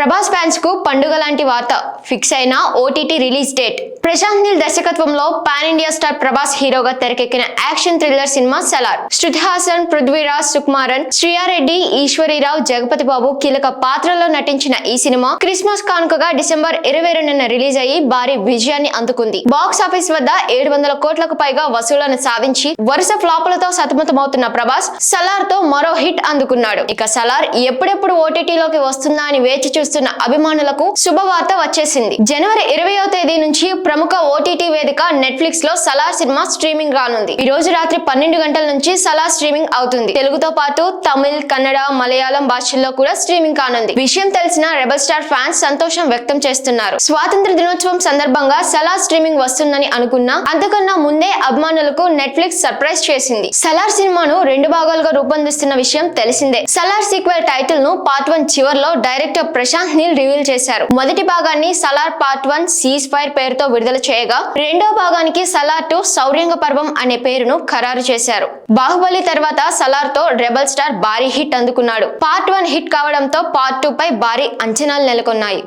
ప్రభాస్ ఫ్యాన్స్కు పండుగ లాంటి వార్త ఫిక్స్ అయిన OTT release date. Prashanth Neel దర్శకత్వంలో పాన్ ఇండియా స్టార్ ప్రభాస్ హీరోగా తెరకెక్కిన action thriller cinema Salaar. Shruti Haasan Prithviraj Sukumaran Sriya Reddy Eswari Rao Jagapathi Babu కీలక పాత్రలో నటించిన ఈ సినిమా క్రిస్మస్ కానుకగా డిసెంబర్ ఇరవై రెండున రిలీజ్ అయ్యి భారీ విజయాన్ని అందుకుంది. బాక్స్ ఆఫీస్ వద్ద ఏడు వందల కోట్లకు పైగా వసూళ్ళను సాధించి వరుస ఫ్లాపులతో సతమతమవుతున్న ప్రభాస్ సలార్తో మరో హిట్ అందుకున్నాడు. ఇక సలార్ ఎప్పుడెప్పుడు ఓటీటీలోకి వస్తుందా అని వేచి చూస్తున్న అభిమానులకు శుభవార్త వచ్చేసింది. జనవరి ఇరవయో తేదీ నుంచి ప్రముఖ ఓటీటీ వేదిక నెట్ఫ్లిక్స్లో సలార్ సినిమా స్ట్రీమింగ్ రానుంది. ఈ రోజు రాత్రి పన్నెండు గంటల నుంచి సలార్ స్ట్రీమింగ్ అవుతుంది. తెలుగుతో పాటు తమిళ్ కన్నడ మలయాళం భాషల్లో కూడా స్ట్రీమింగ్ కానుంది. విషయం తెలిసిన రెబల్ స్టార్ ఫ్యాన్స్ సంతోషం వ్యక్తం చేస్తున్నారు. స్వాతంత్ర దినోత్సవం సందర్భంగా సలార్ స్ట్రీమింగ్ వస్తుందని అనుకున్నా అంతకన్నా ముందే అభిమానులకు నెట్ఫ్లిక్స్ సర్ప్రైజ్ చేసింది. సలార్ సినిమాను రెండు భాగాలుగా రూపొందిస్తున్న విషయం తెలిసిందే. సలార్ సీక్వెల్ టైటిల్ను పార్ట్ వన్ చివర్లో డైరెక్టర్ ప్రశాంత్ నీల్ రివీల్ చేశారు. మొదటి భాగాన్ని Salaar part one cease fire పేరుతో విడుదల చేయగా రెండో భాగానికి సలార్ టూ సౌర్యంగ పర్వం అనే పేరును ఖరారు చేశారు. బాహుబలి తర్వాత సలార్తో రెబల్ స్టార్ భారీ హిట్ అందుకున్నాడు. పార్ట్ వన్ హిట్ కావడంతో పార్ట్ టూ పై భారీ అంచనాలు నెలకొన్నాయి.